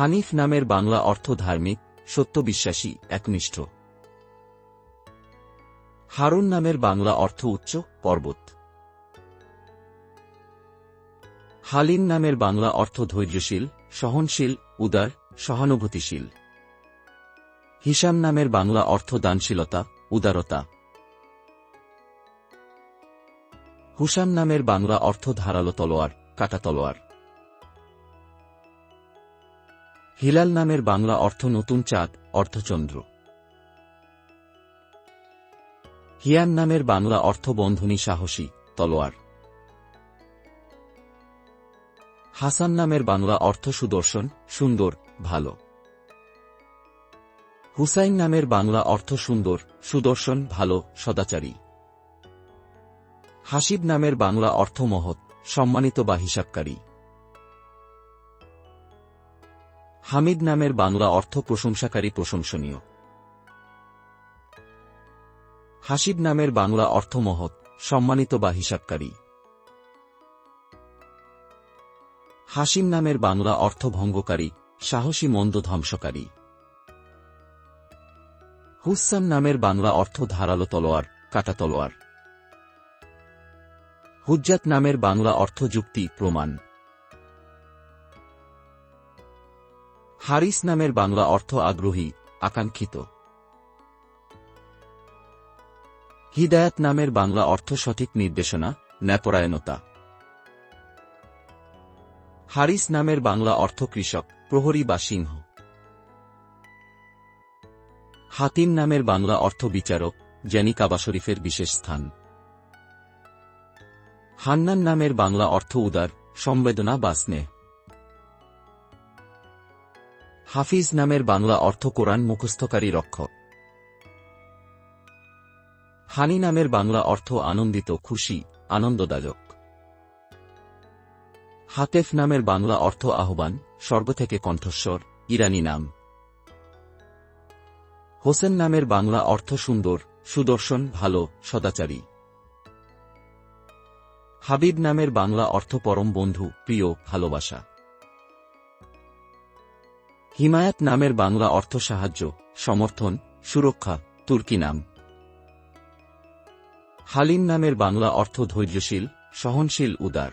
হানিফ নামের বাংলা অর্থ ধার্মিক, সত্যবিশ্বাসী, একনিষ্ঠ। হারুন নামের বাংলা অর্থ উচ্চ, পর্বত। হালিন নামের বাংলা অর্থ ধৈর্যশীল, সহনশীল, উদার, সহানুভূতিশীল। হিসাম নামের বাংলা অর্থ দানশীলতা, উদারতা। হুসাম নামের বাংলা অর্থ ধারালো তলোয়ার, কাটা তলোয়ার। হিলাল নামের বাংলা অর্থ নতুন চাঁদ, অর্থচন্দ্র। হিয়ান নামের বাংলা অর্থ বন্ধনী সাহসী, তলোয়ার। হাসান নামের বাংলা অর্থ সুদর্শন, সুন্দর, ভালো। হুসাইন নামের বাংলা অর্থ সুন্দর, সুদর্শন, ভালো, সদাচারী। হাসিব নামের বাংলা অর্থ মহৎ, সম্মানিত বা হিসাবকারী। হামিদ নামের বাংলা অর্থ প্রশংসাকারী প্রশংসনীয়। হাসিব নামের বাংলা অর্থ মহৎ, সম্মানিত বা হিসাবকারী। হাসিম নামের বাংলা অর্থ ভঙ্গকারী, সাহসী মন্দ ধ্বংসকারী। হুসাম নামের বাংলা অর্থ ধারালো তলোয়ার, কাটা তলোয়ার। হুজ্জাত নামের বাংলা অর্থ যুক্তি, প্রমাণ। হারিস নামের বাংলা অর্থ আগ্রহী, আকাঙ্ক্ষিত। হিদায়াত নামের বাংলা অর্থ সঠিক নির্দেশনা, ন্যাপরায়ণতা। হারিস নামের বাংলা অর্থ কৃষক, প্রহরী বা সিংহ। হাতিম নামের বাংলা অর্থ বিচারক জ্যানি কাবা শরীফের বিশেষ স্থান। হান্নান নামের বাংলা অর্থ উদার সংবেদনা বা স্নেহ। হাফিজ নামের বাংলা অর্থ কোরআন মুখস্থকারী রক্ষক। হানি নামের বাংলা অর্থ আনন্দিত, খুশি, আনন্দদায়ক। হাতেফ নামের বাংলা অর্থ আহ্বান, স্বর্গ থেকে কণ্ঠস্বর, ইরানি নাম। হোসেন নামের বাংলা অর্থ সুন্দর, সুদর্শন, ভালো, সদাচারী। হাবিব নামের বাংলা অর্থ পরম বন্ধু, প্রিয়, ভালোবাসা। হিমায়াত নামের বাংলা অর্থ সাহায্য, সমর্থন, সুরক্ষা, তুর্কি নাম। হালিম নামের বাংলা অর্থ ধৈর্যশীল, সহনশীল, উদার।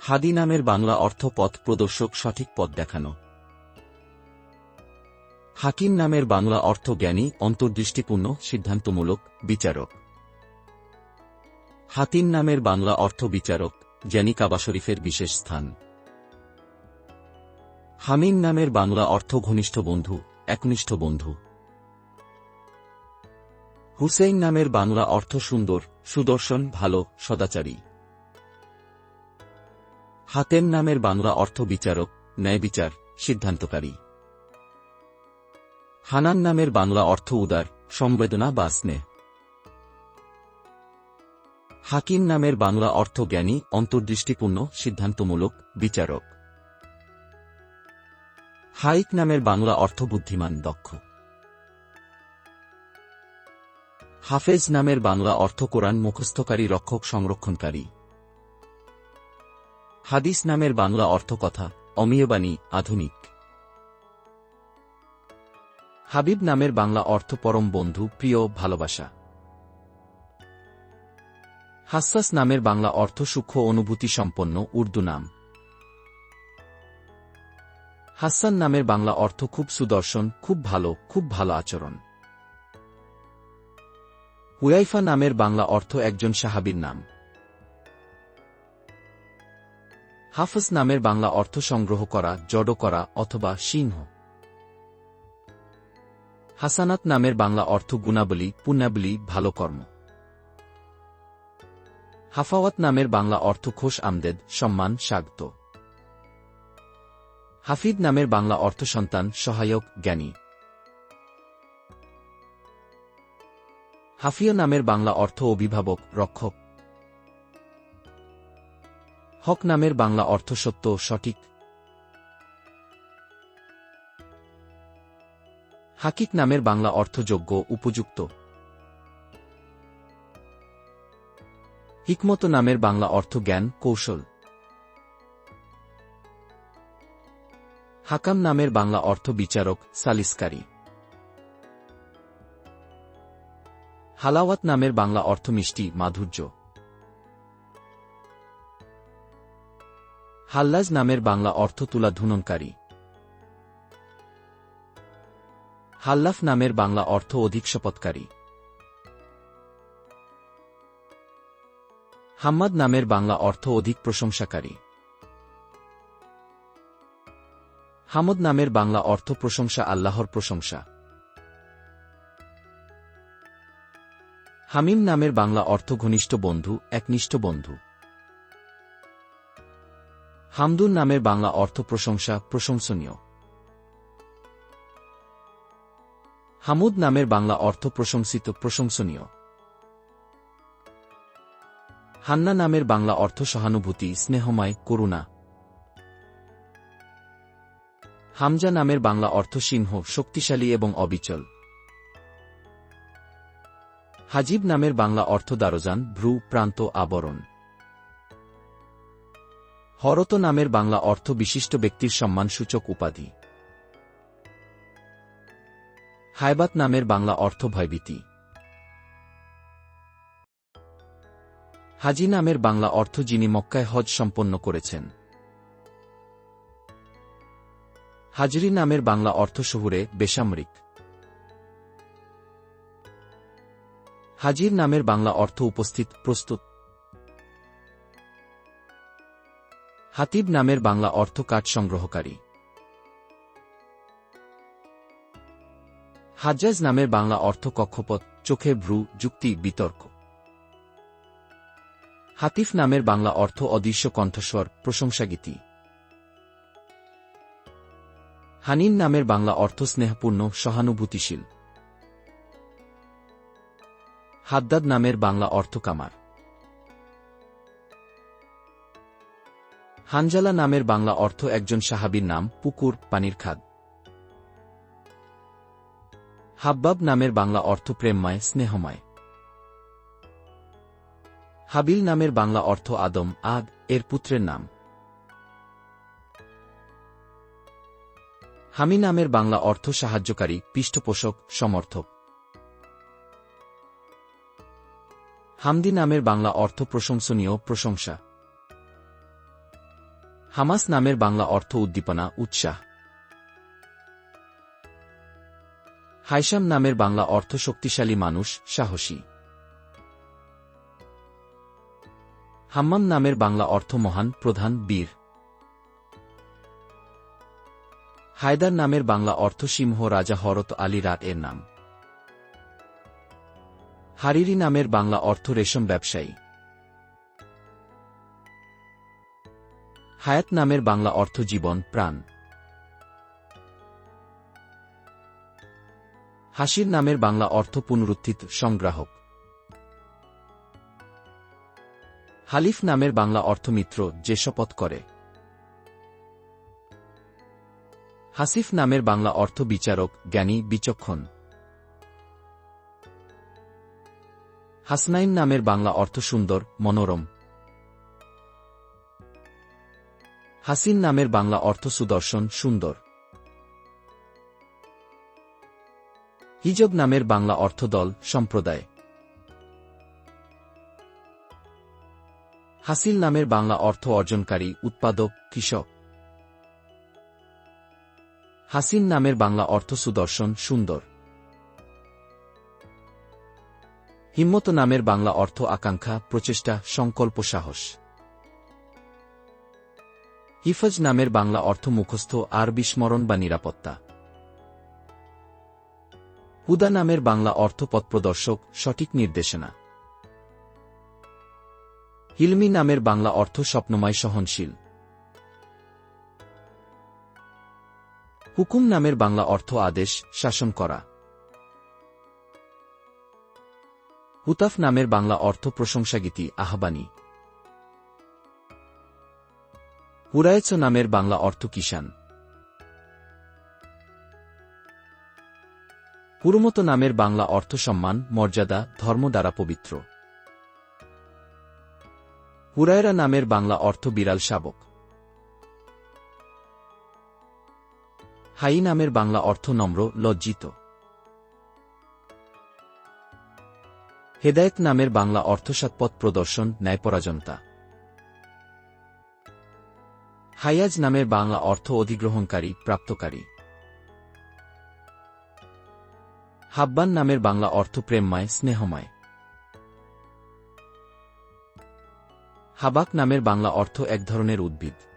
হাদি নামের বাংলা অর্থ পথ প্রদর্শক, সঠিক পথ দেখানো। হাকিম নামের বাংলা অর্থ জ্ঞানী, অন্তর্দৃষ্টিপূর্ণ, সিদ্ধান্তমূলক, বিচারক। হাতিম নামের বাংলা অর্থ বিচারক, জ্ঞানী কাবা শরীফের বিশেষ স্থান। হামিম নামের বাংলা অর্থ ঘনিষ্ঠ বন্ধু, একনিষ্ঠ বন্ধু। হুসেইন নামের বাংলা অর্থ সুন্দর, সুদর্শন, ভালো, সদাচারী। হাতেম নামের বাংলা অর্থ বিচারক ন্যায়বিচার সিদ্ধান্তকারী। হানান নামের বাংলা অর্থ উদার, সংবেদনা বা স্নেহ। হাকিম নামের বাংলা অর্থ জ্ঞানী, অন্তর্দৃষ্টিপূর্ণ, সিদ্ধান্তমূলক, বিচারক। হাইক নামের বাংলা অর্থ বুদ্ধিমান, দক্ষ। হাফেজ নামের বাংলা অর্থ কোরআন মুখস্থকারী, রক্ষক, সংরক্ষণকারী। হাদিস নামের বাংলা অর্থ কথা, অমীয়বাণী, আধুনিক। হাবিব নামের বাংলা অর্থ পরম বন্ধু, প্রিয়, ভালোবাসা। হাসাস নামের বাংলা অর্থ সূক্ষ্ম অনুভূতি সম্পন্ন উর্দু নাম। হাসান নামের বাংলা অর্থ খুব সুদর্শন, খুব ভালো খুব ভালো আচরণ। হুয়াইফা নামের বাংলা অর্থ একজন সাহাবীর নাম। হাফজ নামের বাংলা অর্থ সংগ্রহ করা, জড়ো করা অথবা সিংহ। হাসানাত নামের বাংলা অর্থ গুণাবলী, পুণ্যাবলী, ভালো কর্ম। হাফাওয়াত নামের বাংলা অর্থ খোশ আমদেদ সম্মান, স্বাগত। হাফিদ নামের বাংলা অর্থ সন্তান সহায়ক, জ্ঞানী। হাফিয়া নামের বাংলা অর্থ অভিভাবক, রক্ষক। হক নামের বাংলা অর্থ সত্য, সঠিক। হাকিক নামের বাংলা অর্থযোগ্য উপযুক্ত। হিকমত নামের বাংলা অর্থ জ্ঞান, কৌশল। হাকাম নামের বাংলা অর্থ বিচারক সালিসকারী। হালাওয়াত নামের বাংলা অর্থ মিষ্টি, মাধুর্য। হাল্লাজ নামের বাংলা অর্থ তুলা ধুননকারী। হাল্লাফ নামের বাংলা অর্থ অধিক শপথকারী। হাম্মাদ নামের বাংলা অর্থ অধিক প্রশংসাকারী। হামদ নামের বাংলা অর্থ প্রশংসা আল্লাহর প্রশংসা। হামিম নামের বাংলা অর্থ ঘনিষ্ঠ বন্ধু, একনিষ্ঠ বন্ধু। হামদুন নামের বাংলা অর্থ প্রশংসা, প্রশংসনীয়। হামুদ নামের বাংলা অর্থ প্রশংসিত, প্রশংসনীয়। হান্না নামের বাংলা অর্থ সহানুভূতি, স্নেহময়, করুণা। হামজা নামের বাংলা অর্থ সিংহ, শক্তিশালী এবং অবিচল। হাজিব নামের বাংলা অর্থ দারোজান, ভ্রু, প্রান্ত, আবরণ। হরত নামের বাংলা অর্থ বিশিষ্ট ব্যক্তির সম্মানসূচক উপাধি। হায়বাত নামের বাংলা অর্থ ভয়ভীতি। হাজি নামের বাংলা অর্থ যিনি মক্কায় হজ সম্পন্ন করেছেন। হাজরি নামের বাংলা অর্থ শহুরে বেসামরিক। হাজির নামের বাংলা অর্থ উপস্থিত, প্রস্তুত। হাতিব নামের বাংলা অর্থ কাঠ সংগ্রহকারী। হাজ্জাজ নামের বাংলা অর্থ কক্ষপথ, চোখে ভ্রু, যুক্তি, বিতর্ক। হাতিফ নামের বাংলা অর্থ অদৃশ্য কণ্ঠস্বর, প্রশংসাগীতি। হানিন নামের বাংলা অর্থ স্নেহপূর্ণ সহানুভূতিশীল। হাদ্দাদ নামের বাংলা অর্থ কামার হানজালা নামের বাংলা অর্থ একজন সাহাবীর নাম, পুকুর, পানির খাদ। হাব্বাব নামের বাংলা অর্থ প্রেমময়, স্নেহময়। হাবিল নামের বাংলা অর্থ আদম আগ এর পুত্রের নাম। হামি নামের বাংলা অর্থ সাহায্যকারী, পৃষ্ঠপোষক, সমর্থক। হামদি নামের বাংলা অর্থ প্রশংসনীয়, প্রশংসা। হামাস নামের বাংলা অর্থ উদ্দীপনা, উৎসাহ। হাইসাম নামের বাংলা অর্থ শক্তিশালী মানুষ, সাহসী। হাম্মাম নামের বাংলা অর্থ মহান, প্রধান, বীর। হায়দার নামের বাংলা অর্থ সিংহ রাজা হরত আলী রাত এর নাম। হারিরি নামের বাংলা অর্থ রেশম ব্যবসায়ী। হায়াত নামের বাংলা অর্থ জীবন, প্রাণ। হাসির নামের বাংলা অর্থ পুনরুত্থিত, সংগ্রাহক। হালিফ নামের বাংলা অর্থ মিত্র, যে শপথ করে। হাসিফ নামের বাংলা অর্থ বিচারক জ্ঞানী বিচক্ষণ। হাসনাইন নামের বাংলা অর্থ সুন্দর, মনোরম। হাসিন নামের বাংলা অর্থ সুদর্শন, সুন্দর। হিজব নামের বাংলা অর্থ দল, সম্প্রদায়। হাসিল নামের বাংলা অর্থ অর্জনকারী, উৎপাদক, কৃষক। হাসিন নামের বাংলা অর্থ সুদর্শন, সুন্দর। হিম্মত নামের বাংলা অর্থ আকাঙ্ক্ষা, প্রচেষ্টা, সংকল্প, সাহস। হিফজ নামের বাংলা অর্থ মুখস্থ আর বিস্মরণ বা নিরাপত্তা। হুদা নামের বাংলা অর্থ পথপ্রদর্শক সঠিক নির্দেশনা। হিলমি নামের বাংলা অর্থ স্বপ্নময়, সহনশীল। হুকুম নামের বাংলা অর্থ আদেশ, শাসন করা। হুতাফ নামের বাংলা অর্থ প্রশংসাগীতি, আহ্বানী। হুরায়েচ নামের বাংলা অর্থ কিষান পুরমত নামের বাংলা অর্থ সম্মান, মর্যাদা, ধর্ম দ্বারা পবিত্র। হুরায়রা নামের বাংলা অর্থ বিড়াল শাবক। হাই নামের বাংলা অর্থ নম্র, লজ্জিত। হেদায়েত নামের বাংলা অর্থ সৎপথ প্রদর্শন, ন্যায়পরাজনতা। হাইয়াজ নামের বাংলা অর্থ অধিগ্রহণকারী, প্রাপ্তকারী। হাব্বান নামের বাংলা অর্থ প্রেমময়, স্নেহময়। হাবাক নামের বাংলা অর্থ এক ধরনের উদ্ভিদ।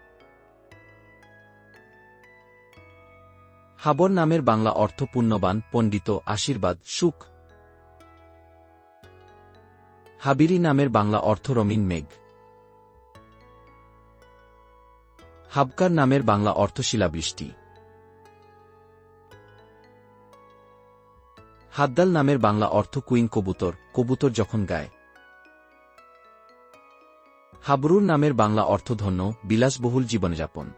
হাবর নামের বাংলা অর্থ পুণ্যবান, পণ্ডিত, আশীর্বাদ, সুখ। হাবিরি নামের বাংলা অর্থ রমিন মেঘ। হাবকার নামের বাংলা অর্থ শিলাবৃষ্টি। হাদ্দাল নামের বাংলা অর্থ কুইন কবুতর কবুতর যখন গায়। হাবরুর নামের বাংলা অর্থ ধন্য, বিলাসবহুল জীবনযাপন।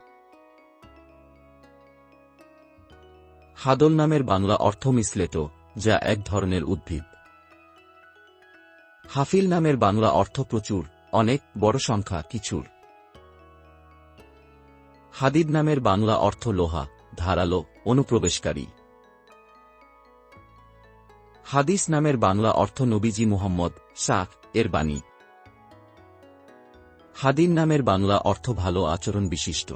হাদল নামের বাংলা অর্থ মিসলেটো যা এক ধরনের উদ্ভিদ। হাফিল নামের বাংলা অর্থ প্রচুর, অনেক, বড় সংখ্যা, কিছুর। হাদিদ নামের বাংলা অর্থ লোহা, ধারালো, অনুপ্রবেশকারী। হাদিস নামের বাংলা অর্থ নবীজি মুহাম্মদ, শাহ, এর বাণী। হাদিন নামের বাংলা অর্থ ভালো আচরণ বিশিষ্ট।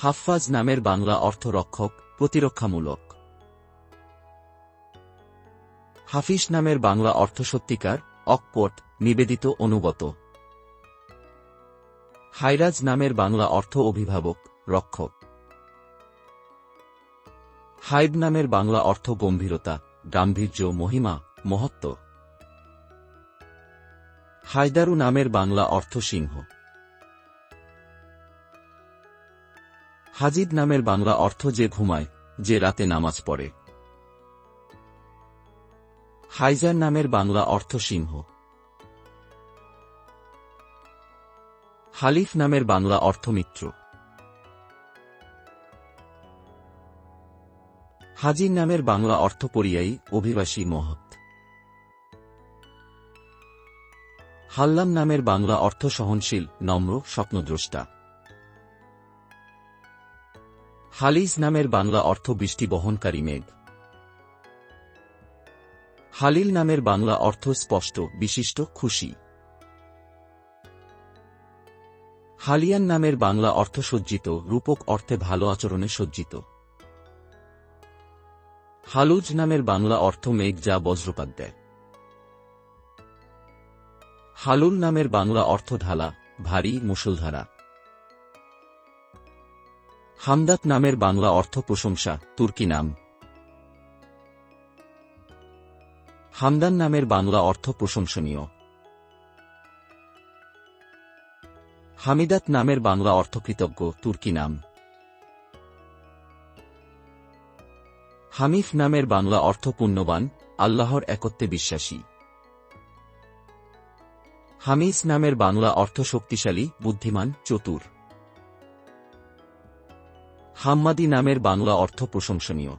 হাফফাজ নামের বাংলা অর্থ রক্ষক প্রতিরক্ষামূলক। হাফিস নামের বাংলা অর্থ সত্যিকার অকপট নিবেদিত, অনুগত। হাইরাজ নামের বাংলা অর্থ অভিভাবক, রক্ষক। হাইব নামের বাংলা অর্থ গম্ভীরতা, গাম্ভীর্য, মহিমা, মহত্ব। হায়দারু নামের বাংলা অর্থ সিংহ। হাজিদ নামের বাংলা অর্থ যে ঘুমায়, যে রাতে নামাজ পড়ে। হাইজার নামের বাংলা অর্থ সিংহ। হালিফ নামের বাংলা অর্থ মিত্র। হাজির নামের বাংলা অর্থ পরিয়ায়ী, অভিবাসী মহৎ। হাল্লাম নামের বাংলা অর্থ সহনশীল, নম্র, স্বপ্নদ্রষ্টা। হালিজ নামের বাংলা অর্থ বৃষ্টি বহনকারী মেঘ। হালিল নামের বাংলা অর্থ স্পষ্ট, বিশিষ্ট, খুশি। হালিয়ান নামের বাংলা অর্থ সজ্জিত, রূপক অর্থে ভালো আচরণে সজ্জিত। হালুজ নামের বাংলা অর্থ মেঘ যা বজ্রপাত দেয়। হালুল নামের বাংলা অর্থ ঢালা, ভারী মুসলধারা হামদাত নামের বাংলা অর্থ প্রশংসা, তুর্কি নাম। হামদান নামের বাংলা অর্থ প্রশংসনীয়। হামিদাত নামের বাংলা অর্থ কৃতজ্ঞ তুর্কি নাম। হামিফ নামের বাংলা অর্থ পুণ্যবান, আল্লাহর একত্বে বিশ্বাসী। হামিস নামের বাংলা অর্থ শক্তিশালী, বুদ্ধিমান, চতুর। হাম্মাদি নামের বাংলা অর্থ প্রশংসনীয়।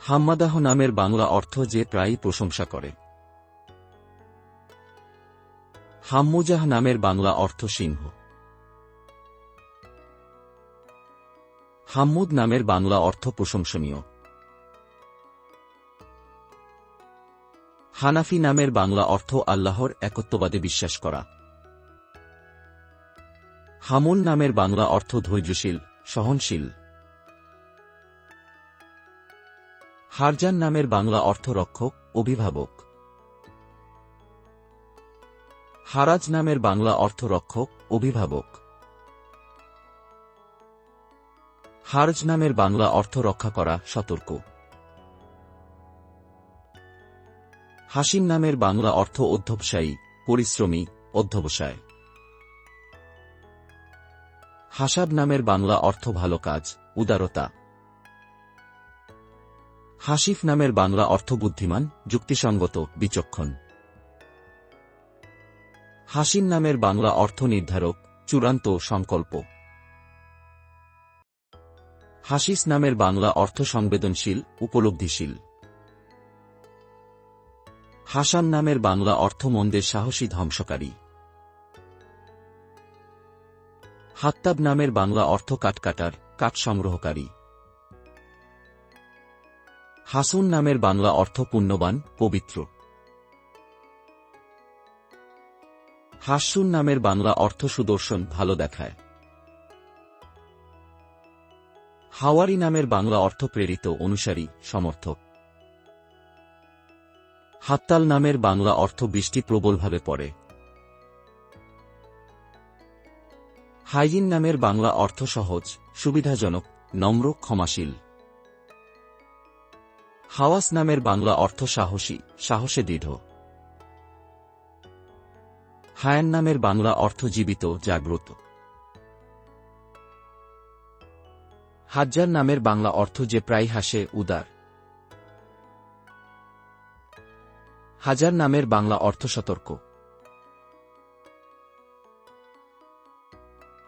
হাম্মাদাহ নামের বাংলা অর্থ যে প্রায়ই প্রশংসা করে। হাম্মুজাহ নামের বাংলা অর্থ সিংহ। হাম্মুদ নামের বাংলা অর্থ প্রশংসনীয়। হানাফি নামের বাংলা অর্থ আল্লাহর একত্ববাদে বিশ্বাস করা। হামুল নামের বাংলা অর্থ ধৈর্যশীল, সহনশীল। হারজান নামের বাংলা অর্থ রক্ষক, অভিভাবক। হারাজ নামের বাংলা অর্থ রক্ষক, অভিভাবক। হারজ নামের বাংলা অর্থ রক্ষা করা সতর্ক। হাসিম নামের বাংলা অর্থ অধ্যবসায়ী, পরিশ্রমী, অধ্যবসায়। হাসাব নামের বাংলা অর্থ ভালো কাজ, উদারতা। হাসিফ নামের বাংলা অর্থ বুদ্ধিমান, যুক্তিসঙ্গত, বিচক্ষণ। হাসিম নামের বাংলা অর্থ নির্ধারক, চূড়ান্ত, সংকল্প। হাসিস নামের বাংলা অর্থ সংবেদনশীল, উপলব্ধিশীল। হাসান নামের বাংলা অর্থ মন্দের সাহসী ধ্বংসকারী। হাত্তাব নামের বাংলা অর্থ কাটকাটার, কাঠ সংগ্রহকারী। হাসুন নামের বাংলা অর্থ পুণ্যবান, পবিত্র। হাস্যুন নামের বাংলা অর্থ সুদর্শন, ভালো দেখায়। হাওয়ারি নামের বাংলা অর্থ প্রেরিত, অনুসারী, সমর্থক। হাত্তাল নামের বাংলা অর্থ বৃষ্টি প্রবলভাবে পড়ে। হাইজিন নামের বাংলা অর্থ সহজ, সুবিধাজনক, নম্র, ক্ষমাশীল। হাওয়াস নামের বাংলা অর্থ সাহসী, সাহসে দৃঢ়। হায়ান নামের বাংলা অর্থ জীবিত, জাগ্রত। হাজ্জার নামের বাংলা অর্থ যে প্রায় হাসে, উদার। হাজার নামের বাংলা অর্থ সতর্ক।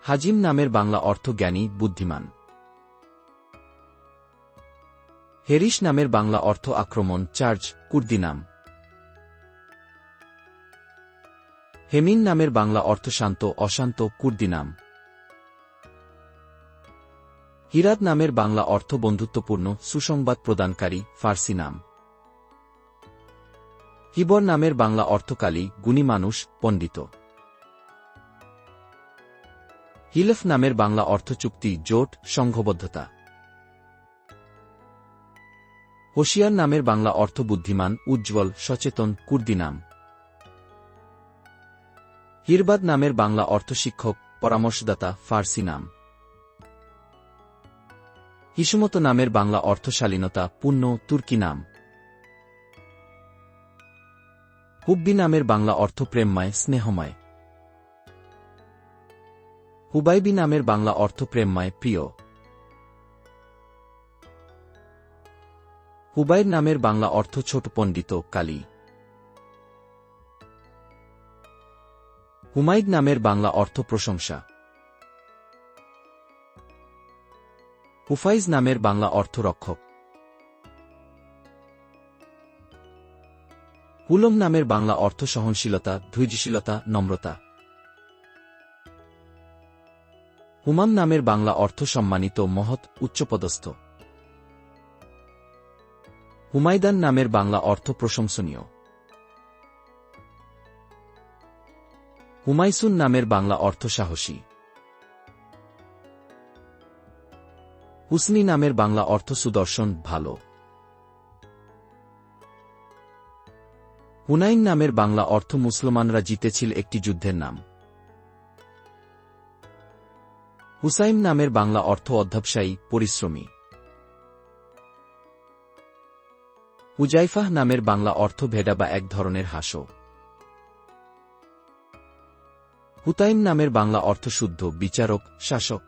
হাজিম নামের বাংলা অর্থ জ্ঞানী, বুদ্ধিমান। হেরিস নামের বাংলা অর্থ আক্রমণ, চার্জ, কুর্দি নাম। হেমিন নামের বাংলা অর্থ শান্ত, অশান্ত, কুর্দি নাম। হিরাত নামের বাংলা অর্থ বন্ধুত্বপূর্ণ, সুসংবাদ প্রদানকারী, ফার্সি নাম। হিবর নামের বাংলা অর্থকালী, গুণী মানুষ, পণ্ডিত। হিলফ নামের বাংলা অর্থ চুক্তি, জোট, সংঘবদ্ধতা। হোশিয়ার নামের বাংলা অর্থ বুদ্ধিমান, উজ্জ্বল, সচেতন, কুর্দি নাম। হিরবাদ নামের বাংলা অর্থ শিক্ষক, পরামর্শদাতা, ফার্সি নাম। হিসুমত নামের বাংলা অর্থশালীনতা পুণ্য, তুর্কি নাম। হুব্বি নামের বাংলা অর্থ প্রেমময়, স্নেহময়। হুবাইবি নামের বাংলা অর্থ প্রেমময় প্রিয়। হুবাইর নামের বাংলা অর্থ ছোট পণ্ডিত কালী। হুমায়দ নামের বাংলা অর্থ প্রশংসা। হুফাইজ নামের বাংলা অর্থ রক্ষক। হুলম নামের বাংলা অর্থ সহনশীলতা, ধৈর্যশীলতা, নম্রতা। হুমাম নামের বাংলা অর্থ সম্মানিত মহৎ উচ্চপদস্থ। হুমায়দান নামের বাংলা অর্থ প্রশংসনীয়। হুমাইসুন নামের বাংলা অর্থ সাহসী। হুসনি নামের বাংলা অর্থ সুদর্শন, ভালো। হুনাইন নামের বাংলা অর্থ মুসলমানরা জিতেছিল একটি যুদ্ধের নাম। হুসাইম নামের বাংলা অর্থ অধ্যবসায়ী, পরিশ্রমী। হুজাইফাহ নামের বাংলা অর্থ ভেডা বা এক ধরনের হাসো হুতাইম নামের বাংলা অর্থ শুদ্ধ, বিচারক, শাসক।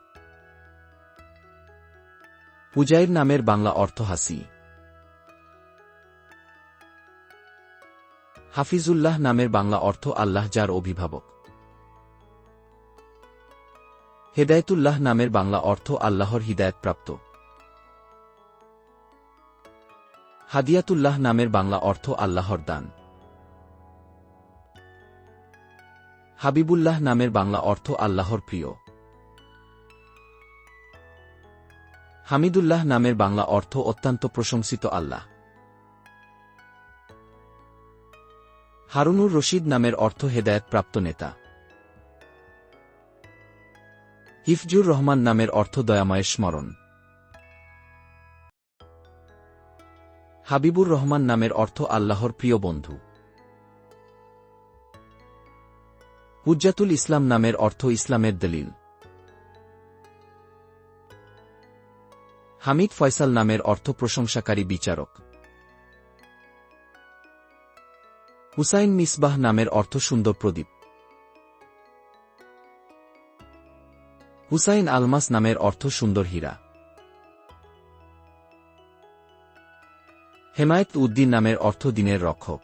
হুজাইর নামের বাংলা অর্থ হাসি। হাফিজুল্লাহ নামের বাংলা অর্থ আল্লাহ যার অভিভাবক। হেদায়তুল্লাহ নামের বাংলা অর্থ আল্লাহর হিদায়তপ্রাপ্ত। হাদিয়াতুল্লাহ নামের বাংলা অর্থ আল্লাহর দান। হাবিবুল্লাহ নামের বাংলা অর্থ আল্লাহর প্রিয়। হামিদুল্লাহ নামের বাংলা অর্থ অত্যন্ত প্রশংসিত আল্লাহ। হারুনুর রশিদ নামের অর্থ হেদায়তপ্রাপ্ত নেতা। হিফজুর রহমান নামের অর্থ দয়াময়ের স্মরণ। হাবিবুর রহমান নামের অর্থ আল্লাহর প্রিয় বন্ধু। হুজ্জাতুল ইসলাম নামের অর্থ ইসলামের দলিল। হামিদ ফয়সাল নামের অর্থ প্রশংসাকারী বিচারক। হুসাইন মিসবাহ নামের অর্থ সুন্দর প্রদীপ। হুসাইন আলমাস নামের অর্থ সুন্দর হীরা। হেমায়ত উদ্দিন নামের অর্থ দিনের রক্ষক।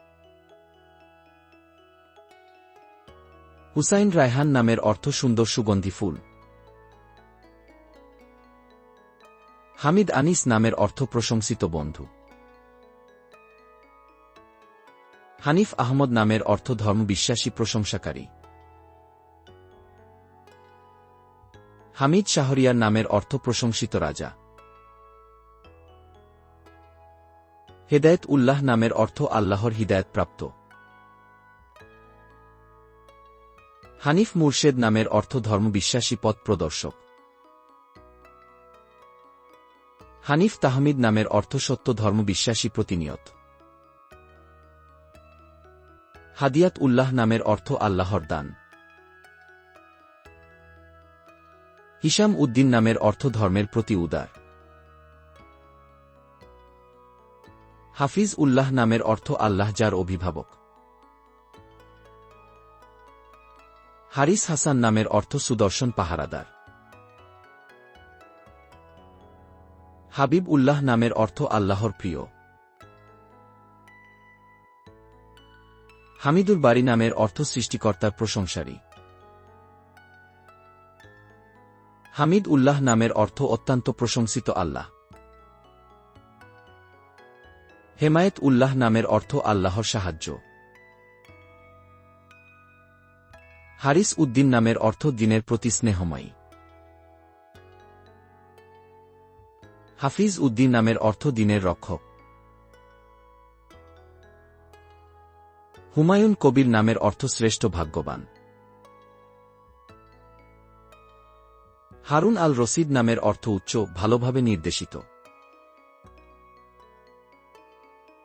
হুসাইন রায়হান নামের অর্থ সুন্দর সুগন্ধি ফুল। হামিদ আনিস নামের অর্থ প্রশংসিত বন্ধু। হানিফ আহমদ নামের অর্থ ধর্মবিশ্বাসী প্রশংসাকারী। হামিদ শাহরিয়ার নামের অর্থ প্রশংসিত রাজা। হেদায়েত উল্লাহ নামের অর্থ আল্লাহর হিদায়ত প্রাপ্ত। হানিফ মুর্শেদ নামের অর্থ ধর্মবিশ্বাসী পথ প্রদর্শক। হানিফ তাহমিদ নামের অর্থ সত্য ধর্মবিশ্বাসী প্রতিনিয়ত। হাদিয়াত উল্লাহ নামের অর্থ আল্লাহর দান। হিসাম উদ্দিন নামের অর্থ ধর্মের প্রতি উদার। হাফিজ উল্লাহ নামের অর্থ আল্লাহ যার অভিভাবক। হারিস হাসান নামের অর্থ সুদর্শন পাহারাদার। হাবিব উল্লাহ নামের অর্থ আল্লাহর প্রিয়। হামিদুর বাড়ি নামের অর্থ সৃষ্টিকর্তার প্রশংসারী। হামিদ উল্লাহ নামের অর্থ অত্যন্ত প্রশংসিত আল্লাহ। হেমায়েত উল্লাহ নামের অর্থ আল্লাহর সাহায্য। হারিস উদ্দিন নামের অর্থ দিনের প্রতি স্নেহময়ী। হাফিজ উদ্দিন নামের অর্থ দিনের রক্ষক। হুমায়ুন কবির নামের অর্থ শ্রেষ্ঠ ভাগ্যবান। হারুন আল রশিদ নামের অর্থ উচ্চ, ভালোভাবে নির্দেশিত।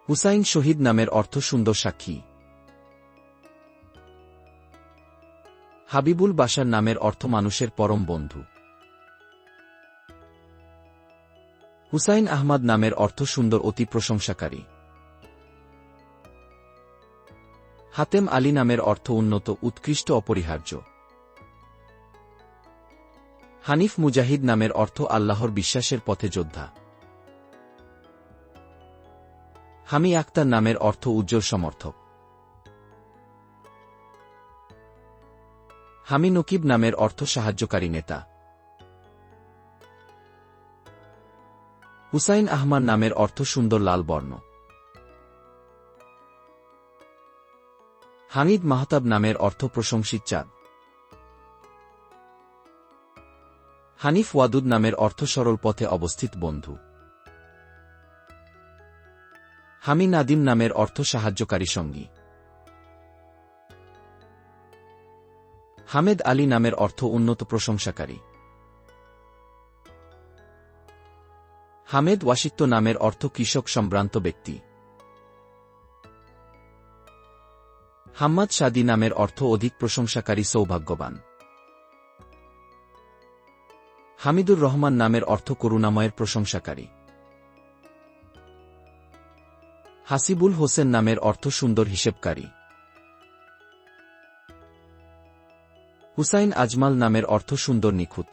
হুসাইন শহীদ নামের অর্থ সুন্দর সাক্ষী। হাবিবুল বাসার নামের অর্থ মানুষের পরম বন্ধু। হুসাইন আহমদ নামের অর্থ সুন্দর অতি প্রশংসাকারী। হাতেম আলী নামের অর্থ উন্নত, উৎকৃষ্ট, অপরিহার্য। হানিফ মুজাহিদ নামের অর্থ আল্লাহর বিশ্বাসের পথে যোদ্ধা। হামি আক্তার নামের অর্থ উজ্জ্বল সমর্থক। হামি নকিব নামের অর্থ সাহায্যকারী নেতা। হুসাইন আহমান নামের অর্থ সুন্দর লাল বর্ণ। হামিদ মাহতাব নামের অর্থ প্রশংসিত চাঁদ। হানিফ ওয়াদুদ নামের অর্থ সরল পথে অবস্থিত বন্ধু। হামি নাদিম নামের অর্থ সাহায্যকারী সঙ্গী। হামেদ আলী নামের অর্থ উন্নত প্রশংসাকারী। হামেদ ওয়াসিত্য নামের অর্থ কৃষক সম্ভ্রান্ত ব্যক্তি। হাম্মাদ সাদি নামের অর্থ অধিক প্রশংসাকারী সৌভাগ্যবান। হামিদুর রহমান নামের অর্থ করুণাময়ের প্রশংসাকারী। হাসিবুল হোসেন নামের অর্থ সুন্দর হিসেবকারী। হুসাইন আজমাল নামের অর্থ সুন্দর নিখুঁত।